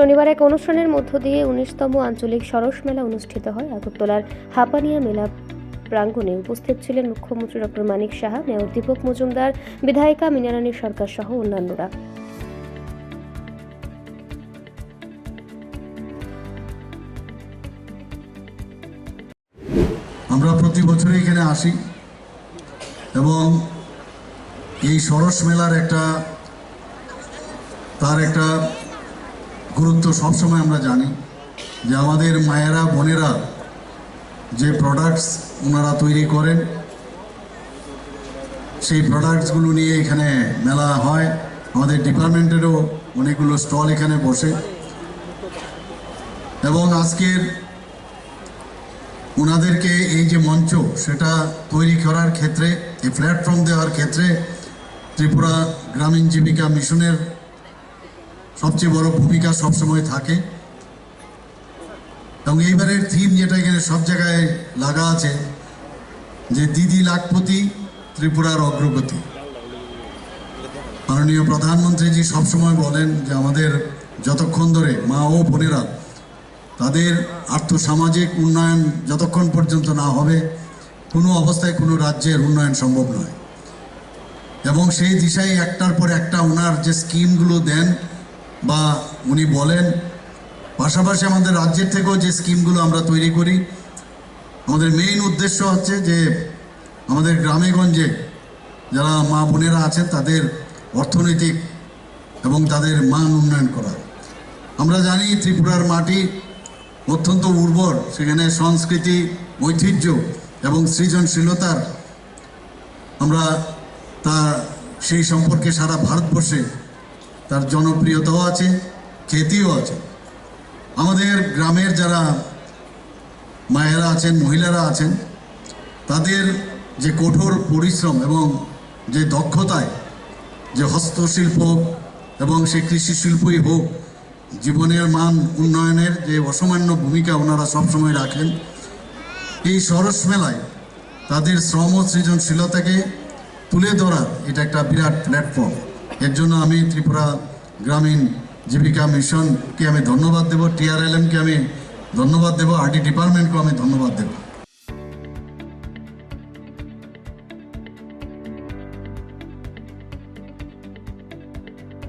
শনিবার এক অনুষ্ঠানের মধ্য দিয়ে উনিশতম আঞ্চলিক সরস মেলা অনুষ্ঠিত হয়। আগরতলার হাপানিয়া মেলা প্রাঙ্গণে উপস্থিত ছিলেন মুখ্যমন্ত্রী ডক্টর মানিক সাহা, মেয়র দীপক মজুমদার, বিধায়িকা মিনারানী সরকার সহ অন্যান্যরা। আমরা প্রতি বছরই এখানে আসি এবং এই সরস মেলার একটা, তার একটা গুরুত্ব সবসময় আমরা জানি যে আমাদের মায়েরা, বোনেরা যে প্রোডাক্টস ওনারা তৈরি করেন, সেই প্রোডাক্টসগুলো নিয়ে এখানে মেলা হয়। আমাদের ডিপার্টমেন্টেরও অনেকগুলো স্টল এখানে বসে। এবং আজকের ওনাদেরকে এই যে মঞ্চ, সেটা তৈরি করার ক্ষেত্রে, এই প্ল্যাটফর্ম দেওয়ার ক্ষেত্রে ত্রিপুরা গ্রামীণ জীবিকা মিশনের সবচেয়ে বড় ভূমিকা সবসময় থাকে। এবং এইবারের থিম যেটা এখানে সব জায়গায় লাগা আছে, যে দিদি লাখপতি, ত্রিপুরার অগ্রগতি। মাননীয় প্রধানমন্ত্রীজি সবসময় বলেন যে আমাদের যতক্ষণ ধরে মা ও বোনেরা তাদের আর্থসামাজিক উন্নয়ন যতক্ষণ পর্যন্ত না হবে, কোনো অবস্থায় কোনো রাজ্যের উন্নয়ন সম্ভব নয়। এবং সেই দিশায় একটার পর একটা ওনার যে স্কিমগুলো দেন বা উনি বলেন, পাশাপাশি আমাদের রাজ্যের থেকেও যে স্কিমগুলো আমরা তৈরি করি, আমাদের মেইন উদ্দেশ্য হচ্ছে যে আমাদের গ্রামে গঞ্জে যারা মা বোনেরা আছেন তাদের অর্থনৈতিক এবং তাদের মান উন্নয়ন করা। আমরা জানি ত্রিপুরার মাটি অত্যন্ত উর্বর, সেখানে সংস্কৃতি, ঐতিহ্য এবং সৃজনশীলতার আমরা তা সেই সম্পর্কে সারা ভারতবর্ষে তার জনপ্রিয়তাও আছে, খ্যাতিও আছে। আমাদের গ্রামের যারা মায়েরা আছেন, মহিলারা আছেন, তাদের যে কঠোর পরিশ্রম এবং যে দক্ষতায় যে হস্তশিল্প এবং সে কৃষি শিল্পই হোক, জীবনের মান উন্নয়নের যে অসামান্য ভূমিকা ওনারা সবসময় রাখেন, এই সরস মেলায় তাদের শ্রম সৃজনশীলতাকে তুলে ধরার এটা একটা বিরাট প্ল্যাটফর্ম এর জন্য আমি ত্রিপুরা গ্রামীণ জীবিকা মিশনকে আমি ধন্যবাদ দেব, টিআরএলএমকে আমি ধন্যবাদ দেব ডি ডিপার্টমেন্টকেও আমি ধন্যবাদ দেব।